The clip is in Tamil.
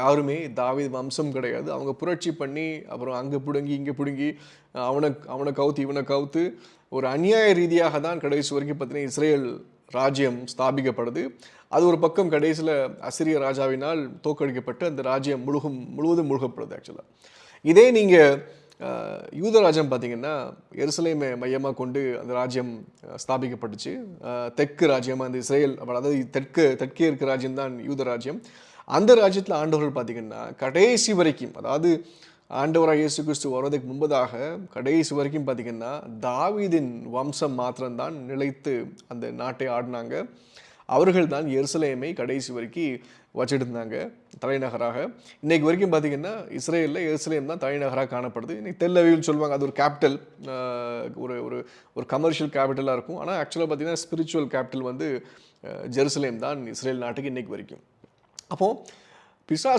யாருமே தாவீது வம்சம் கிடையாது. அவங்க புரட்சி பண்ணி அப்புறம் அங்கே பிடுங்கி இங்கே பிடுங்கி அவனை அவனை கவுத்து இவனை கவுத்து ஒரு அநியாய ரீதியாக தான் கடைசி வரைக்கும் பார்த்தீங்கன்னா இஸ்ரேல் ராஜ்யம் ஸ்தாபிக்கப்படுது. அது ஒரு பக்கம் கடைசியில் அசிரிய ராஜாவினால் தோக்கடிக்கப்பட்டு அந்த ராஜ்யம் முழுகும் முழுவதும் முழுகப்படுது ஆக்சுவலாக இதே நீங்கள் யூதராஜ்யம் பார்த்தீங்கன்னா எருசலேமை மையமாக கொண்டு அந்த ராஜ்யம் ஸ்தாபிக்கப்பட்டுச்சு. தெற்கு ராஜ்யமாக அந்த இஸ்ரேல் அதாவது தெற்கு தெற்கே இருக்க ராஜ்யம் தான் யூத ராஜ்யம். அந்த ராஜ்யத்தில் ஆண்டவர்கள் பார்த்தீங்கன்னா கடைசி வரைக்கும் அதாவது ஆண்டவராக இயேசு கிறிஸ்து வர்றதுக்கு முன்பதாக கடைசி வரைக்கும் பார்த்தீங்கன்னா தாவீதின் வம்சம் மாத்திரம்தான் நிலைத்து அந்த நாட்டை ஆடினாங்க. அவர்கள் தான் எருசலேமை கடைசி வரைக்கும் வச்சுட்டு இருந்தாங்க தலைநகராக. இன்னைக்கு வரைக்கும் பார்த்தீங்கன்னா இஸ்ரேலில் எருசலேம் தான் தலைநகராக காணப்படுது. இன்னைக்கு தெல்லவின்னு சொல்லுவாங்க அது ஒரு கேபிட்டல் ஒரு ஒரு ஒரு கமர்ஷியல் கேபிட்டலாக இருக்கும். ஆனால் ஆக்சுவலாக பார்த்திங்கன்னா ஸ்பிரிச்சுவல் கேபிட்டல் வந்து ஜெருசலேம் தான் இஸ்ரேல் நாட்டுக்கு இன்னைக்கு வரைக்கும். அப்போது பிசாஸ்